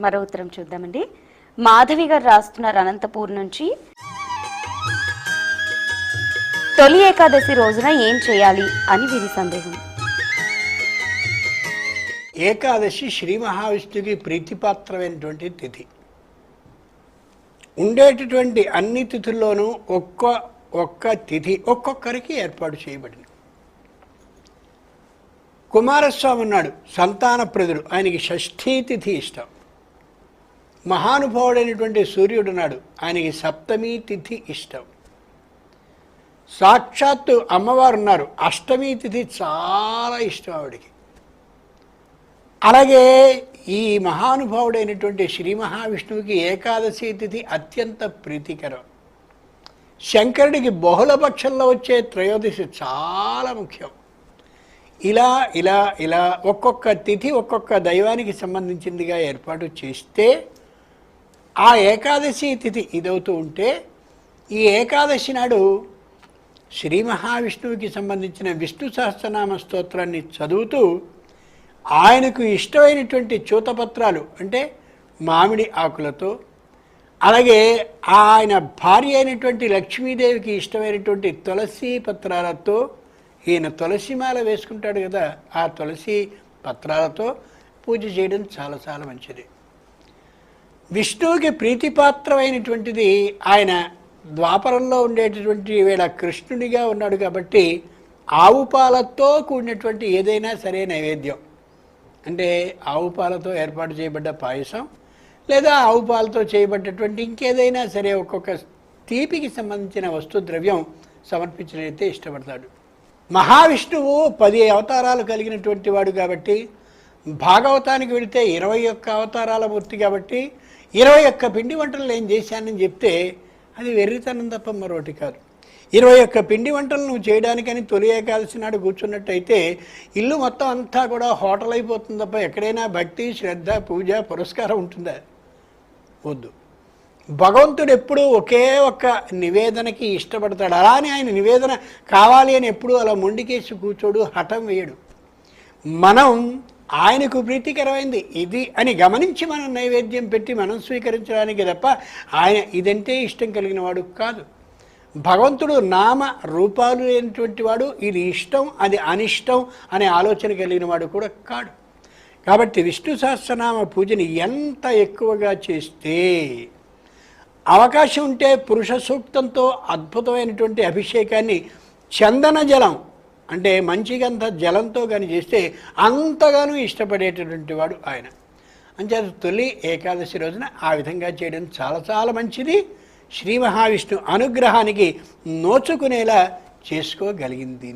మరో ఉత్తరం చూద్దామండి. మాధవి గారు రాస్తున్నారు అనంతపూర్ నుంచి. తొలి ఏకాదశి రోజున ఏం చేయాలి అని వీరి సందేహం. ఏకాదశి శ్రీ మహావిష్ణుకి ప్రీతిపాత్రమైనటువంటి తిథి. ఉండేటటువంటి అన్ని తిథుల్లోనూ ఒక్క ఒక్క తిథి ఒక్కొక్కరికి ఏర్పాటు చేయబడింది. కుమారస్వామి ఉన్నాడు సంతాన ప్రజలు ఆయనకి షష్ఠీ తిథి ఇష్టం. మహానుభావుడైనటువంటి సూర్యుడు నాడు ఆయనకి సప్తమి తిథి ఇష్టం. సాక్షాత్తు అమ్మవారు ఉన్నారు. అష్టమి తిథి చాలా ఇష్టం ఆవిడికి. అలాగే ఈ మహానుభావుడైనటువంటి శ్రీ మహావిష్ణువుకి ఏకాదశి తిథి అత్యంత ప్రీతికరం. శంకరుడికి బహుళ పక్షంలో వచ్చే త్రయోదశి చాలా ముఖ్యం. ఇలా ఇలా ఇలా ఒక్కొక్క తిథి ఒక్కొక్క దైవానికి సంబంధించిందిగా ఏర్పాటు చేస్తే ఆ ఏకాదశి తిథి ఇదవుతూ ఉంటే ఈ ఏకాదశి నాడు శ్రీ మహావిష్ణువుకి సంబంధించిన విష్ణు సహస్రనామ స్తోత్రాన్ని చదువుతూ ఆయనకు ఇష్టమైనటువంటి చూతపత్రాలు అంటే మామిడి ఆకులతో అలాగే ఆయన భార్య అయినటువంటి లక్ష్మీదేవికి ఇష్టమైనటువంటి తులసి పత్రాలతో ఈయన తులసిమాల వేసుకుంటాడు కదా ఆ తులసి పత్రాలతో పూజ చేయడం చాలా చాలా మంచిది. విష్ణువుకి ప్రీతిపాత్రమైనటువంటిది ఆయన ద్వాపరంలో ఉండేటటువంటి వేళ కృష్ణుడిగా ఉన్నాడు కాబట్టి ఆవు పాలతో కూడినటువంటి ఏదైనా సరే నైవేద్యం. అంటే ఆవు పాలతో ఏర్పాటు చేయబడ్డ పాయసం లేదా ఆవు పాలతో చేయబడ్డటువంటి ఇంకేదైనా సరే ఒక్కొక్క తీపికి సంబంధించిన వస్తు ద్రవ్యం సమర్పించినైతే ఇష్టపడతాడు. మహావిష్ణువు పది అవతారాలు కలిగినటువంటి వాడు కాబట్టి భాగవతానికి వెళితే ఇరవై ఒక్క అవతారాల మూర్తి కాబట్టి ఇరవై ఒక్క పిండి వంటలు నేను చేశానని చెప్తే అది వెర్రితనం తప్ప మరొకటి కాదు. ఇరవై ఒక్క పిండి వంటలు నువ్వు చేయడానికని తొలి ఏకాదశి నాడు కూర్చున్నట్టయితే ఇల్లు మొత్తం అంతా కూడా హోటల్ అయిపోతుంది తప్ప ఎక్కడైనా భక్తి శ్రద్ధ పూజ పురస్కారం ఉంటుందా? వద్దు. భగవంతుడు ఎప్పుడూ ఒకే ఒక్క నివేదనకి ఇష్టపడతాడు. అలానే ఆయన నివేదన కావాలి అని ఎప్పుడు అలా మొండికేసి కూర్చోడు హఠం వేయడు. మనం ఆయనకు ప్రీతికరమైంది. ఇది అని గమనించి మనం నైవేద్యం పెట్టి మనం స్వీకరించడానికి తప్ప ఆయన ఇదంటే ఇష్టం కలిగిన వాడు కాదు. భగవంతుడు నామ రూపాలు లేనటువంటి వాడు ఇది ఇష్టం అది అనిష్టం అనే ఆలోచన కలిగిన వాడు కూడా కాడు. కాబట్టి విష్ణు సహస్రనామ పూజని ఎంత ఎక్కువగా చేస్తే అవకాశం ఉంటే పురుష సూక్తంతో అద్భుతమైనటువంటి అభిషేకాన్ని చందన జలం అంటే మంచిగంత జలంతో కానీ చేస్తే అంతగానూ ఇష్టపడేటటువంటి వాడు ఆయన. అంచేత తొలి ఏకాదశి రోజున ఆ విధంగా చేయడం చాలా చాలా మంచిది. శ్రీ మహావిష్ణు అనుగ్రహానికి నోచుకునేలా చేసుకోగలిగింది.